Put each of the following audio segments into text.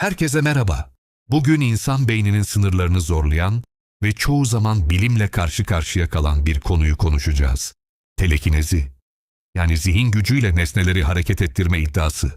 Herkese merhaba. Bugün insan beyninin sınırlarını zorlayan ve çoğu zaman bilimle karşı karşıya kalan bir konuyu konuşacağız. Telekinezi. Yani zihin gücüyle nesneleri hareket ettirme iddiası.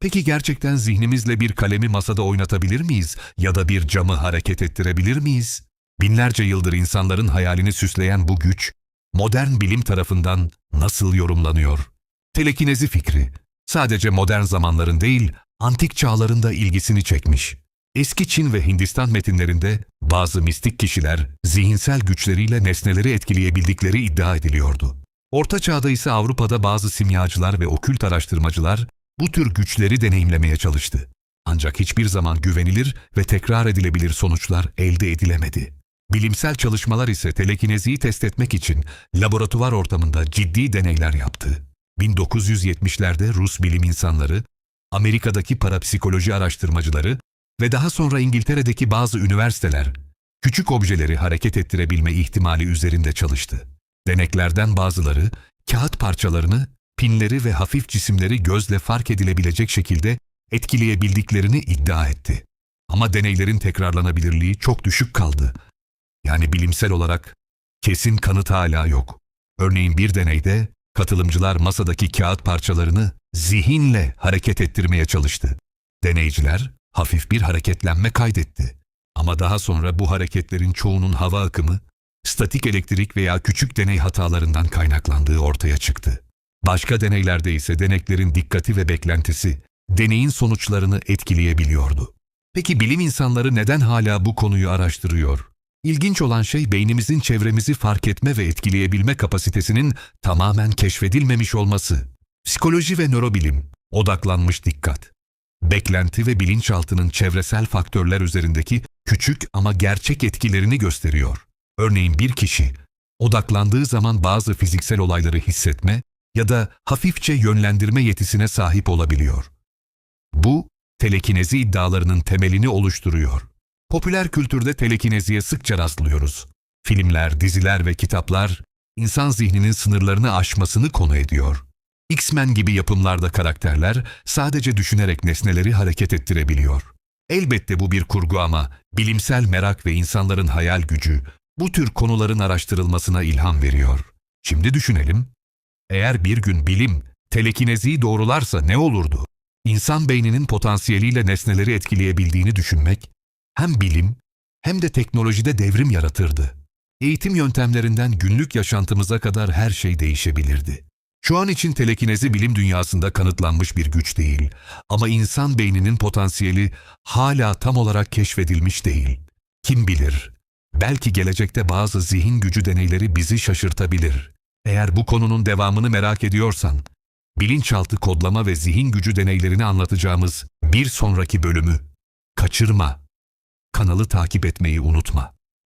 Peki gerçekten zihnimizle bir kalemi masada oynatabilir miyiz ya da bir camı hareket ettirebilir miyiz? Binlerce yıldır insanların hayalini süsleyen bu güç, modern bilim tarafından nasıl yorumlanıyor? Telekinezi fikri, sadece modern zamanların değil, antik çağlarında ilgisini çekmiş. Eski Çin ve Hindistan metinlerinde bazı mistik kişiler zihinsel güçleriyle nesneleri etkileyebildikleri iddia ediliyordu. Orta Çağ'da ise Avrupa'da bazı simyacılar ve okült araştırmacılar bu tür güçleri deneyimlemeye çalıştı. Ancak hiçbir zaman güvenilir ve tekrar edilebilir sonuçlar elde edilemedi. Bilimsel çalışmalar ise telekineziyi test etmek için laboratuvar ortamında ciddi deneyler yaptı. 1970'lerde Rus bilim insanları, Amerika'daki parapsikoloji araştırmacıları ve daha sonra İngiltere'deki bazı üniversiteler küçük objeleri hareket ettirebilme ihtimali üzerinde çalıştı. Deneklerden bazıları kağıt parçalarını, pinleri ve hafif cisimleri gözle fark edilebilecek şekilde etkileyebildiklerini iddia etti. Ama deneylerin tekrarlanabilirliği çok düşük kaldı. Yani bilimsel olarak kesin kanıt hala yok. Örneğin bir deneyde katılımcılar masadaki kağıt parçalarını zihinle hareket ettirmeye çalıştı. Deneyciler hafif bir hareketlenme kaydetti. Ama daha sonra bu hareketlerin çoğunun hava akımı, statik elektrik veya küçük deney hatalarından kaynaklandığı ortaya çıktı. Başka deneylerde ise deneklerin dikkati ve beklentisi deneyin sonuçlarını etkileyebiliyordu. Peki bilim insanları neden hala bu konuyu araştırıyor? İlginç olan şey beynimizin çevremizi fark etme ve etkileyebilme kapasitesinin tamamen keşfedilmemiş olması. Psikoloji ve nörobilim, odaklanmış dikkat. Beklenti ve bilinçaltının çevresel faktörler üzerindeki küçük ama gerçek etkilerini gösteriyor. Örneğin bir kişi odaklandığı zaman bazı fiziksel olayları hissetme ya da hafifçe yönlendirme yetisine sahip olabiliyor. Bu, telekinezi iddialarının temelini oluşturuyor. Popüler kültürde telekineziye sıkça rastlıyoruz. Filmler, diziler ve kitaplar insan zihninin sınırlarını aşmasını konu ediyor. X-Men gibi yapımlarda karakterler sadece düşünerek nesneleri hareket ettirebiliyor. Elbette bu bir kurgu ama bilimsel merak ve insanların hayal gücü bu tür konuların araştırılmasına ilham veriyor. Şimdi düşünelim. Eğer bir gün bilim telekineziyi doğrularsa ne olurdu? İnsan beyninin potansiyeliyle nesneleri etkileyebildiğini düşünmek hem bilim hem de teknolojide devrim yaratırdı. Eğitim yöntemlerinden günlük yaşantımıza kadar her şey değişebilirdi. Şu an için telekinezi bilim dünyasında kanıtlanmış bir güç değil ama insan beyninin potansiyeli hala tam olarak keşfedilmiş değil. Kim bilir? Belki gelecekte bazı zihin gücü deneyleri bizi şaşırtabilir. Eğer bu konunun devamını merak ediyorsan, bilinçaltı kodlama ve zihin gücü deneylerini anlatacağımız bir sonraki bölümü kaçırma. Kanalı takip etmeyi unutma.